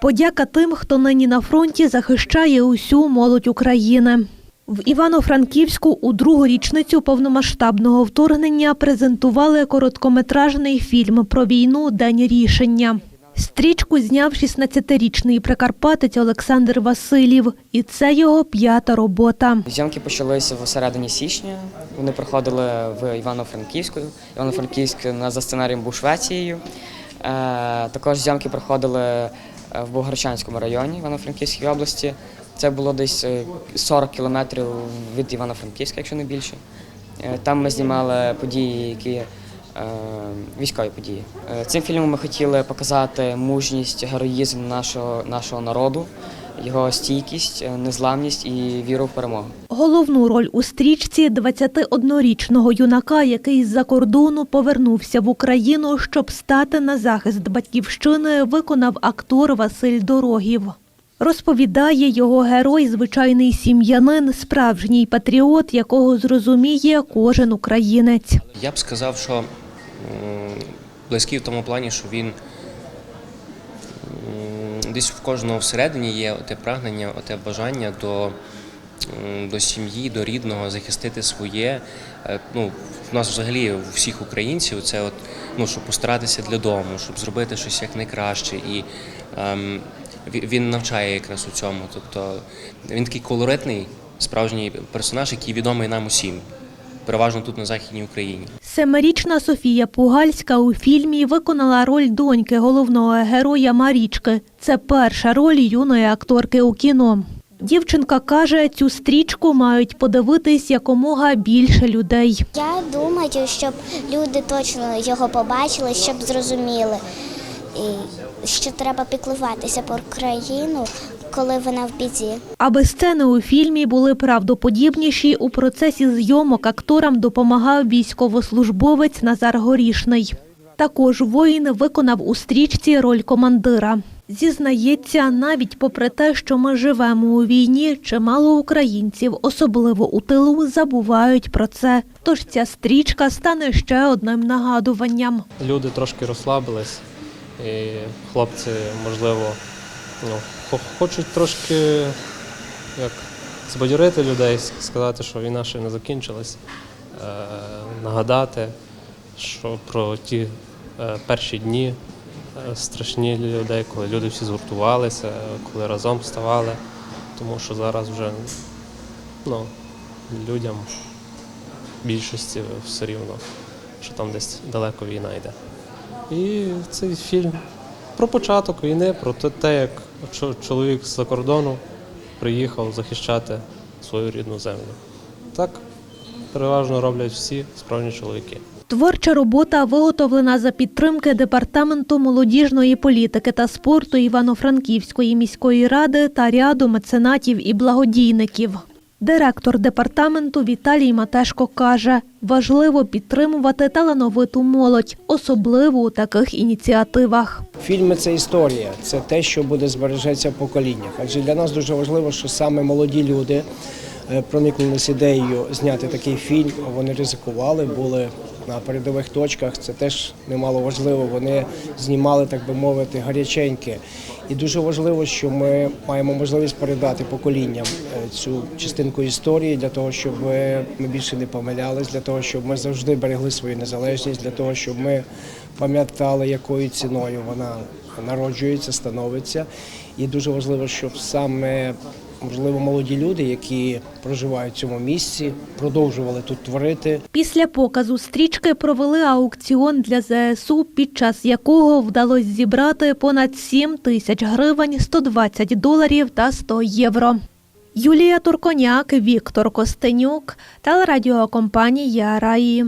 Подяка тим, хто нині на фронті захищає усю молодь України. В Івано-Франківську у другу річницю повномасштабного вторгнення презентували короткометражний фільм про війну День рішення. Стрічку зняв 16-річний прикарпатець Олександр Василів, і це його п'ята робота. Зйомки почалися в середині січня. Вони проходили в Івано-Франківську. Івано-Франківськ за сценарієм був Швецією. Е, Також зйомки проходили в Богородчанському районі Івано-Франківській області. Це було десь е, 40 кілометрів від Івано-Франківська, якщо не більше. Е, Там ми знімали події, які е, військові події. Е, Цим фільмом ми хотіли показати мужність, героїзм нашого, нашого народу, його стійкість, е, незламність і віру в перемогу. Головну роль у стрічці 21-річного юнака, який з-за кордону повернувся в Україну, щоб стати на захист батьківщини, виконав актор Василь Дорогів. Розповідає його герой, звичайний сім'янин, справжній патріот, якого зрозуміє кожен українець. Я б сказав, що близький в тому плані, що він десь в кожного всередині є те прагнення, те бажання до, до сім'ї, до рідного, захистити своє. Е, Ну, в нас взагалі у всіх українців це от, ну, щоб постаратися для дому, щоб зробити щось як найкраще. І ем, він навчає якраз у цьому. Тобто він такий колоритний, справжній персонаж, який відомий нам усім. Переважно тут на Західній Україні. Семирічна Софія Пугальська у фільмі виконала роль доньки головного героя Марічки. Це перша роль юної акторки у кіно. Дівчинка каже, цю стрічку мають подивитись якомога більше людей. Я думаю, щоб люди точно його побачили, щоб зрозуміли, і що треба піклуватися про країну, коли вона в біді. Аби сцени у фільмі були правдоподібніші, у процесі зйомок акторам допомагав військовослужбовець Назар Горішний. Також воїн виконав у стрічці роль командира. Зізнається, навіть попри те, що ми живемо у війні, чимало українців, особливо у тилу, забувають про це. Тож ця стрічка стане ще одним нагадуванням. люди трошки розслабились, і хлопці, можливо, ну, хочуть трошки як, збадьорити людей, сказати, що війна ще не закінчилась, е, нагадати, що про ті е, перші дні е, страшні для людей, коли люди всі згуртувалися, коли разом ставали, тому що зараз вже ну, людям більшості все рівно, що там десь далеко війна йде. І цей фільм про початок війни, про те- як чоловік з-за кордону приїхав захищати свою рідну землю. Так переважно роблять всі справжні чоловіки. Творча робота виготовлена за підтримки Департаменту молодіжної політики та спорту Івано-Франківської міської ради та ряду меценатів і благодійників. Директор департаменту Віталій Матешко каже, важливо підтримувати талановиту молодь, особливо у таких ініціативах. Фільми це історія, це те, що буде збережеться в поколіннях. Адже для нас дуже важливо, що саме молоді люди проникнулися ідеєю зняти такий фільм. Вони ризикували, були на передових точках. Це теж немало важливо. Вони знімали, так би мовити, гаряченьке. І дуже важливо, що ми маємо можливість передати поколінням е, цю частинку історії для того, щоб е, ми більше не помилялись, для того, щоб ми завжди берегли свою незалежність, для того, щоб ми пам'ятали, якою ціною вона народжується, становиться. І дуже важливо, щоб саме можливо молоді люди, які проживають в цьому місці, продовжували тут творити, Після показу стрічки провели аукціон для ЗСУ, під час якого вдалося зібрати понад 7 тисяч гривень, 120 доларів та 100 євро. Юлія Турконяк, Віктор Костенюк, телерадіокомпанія Раї.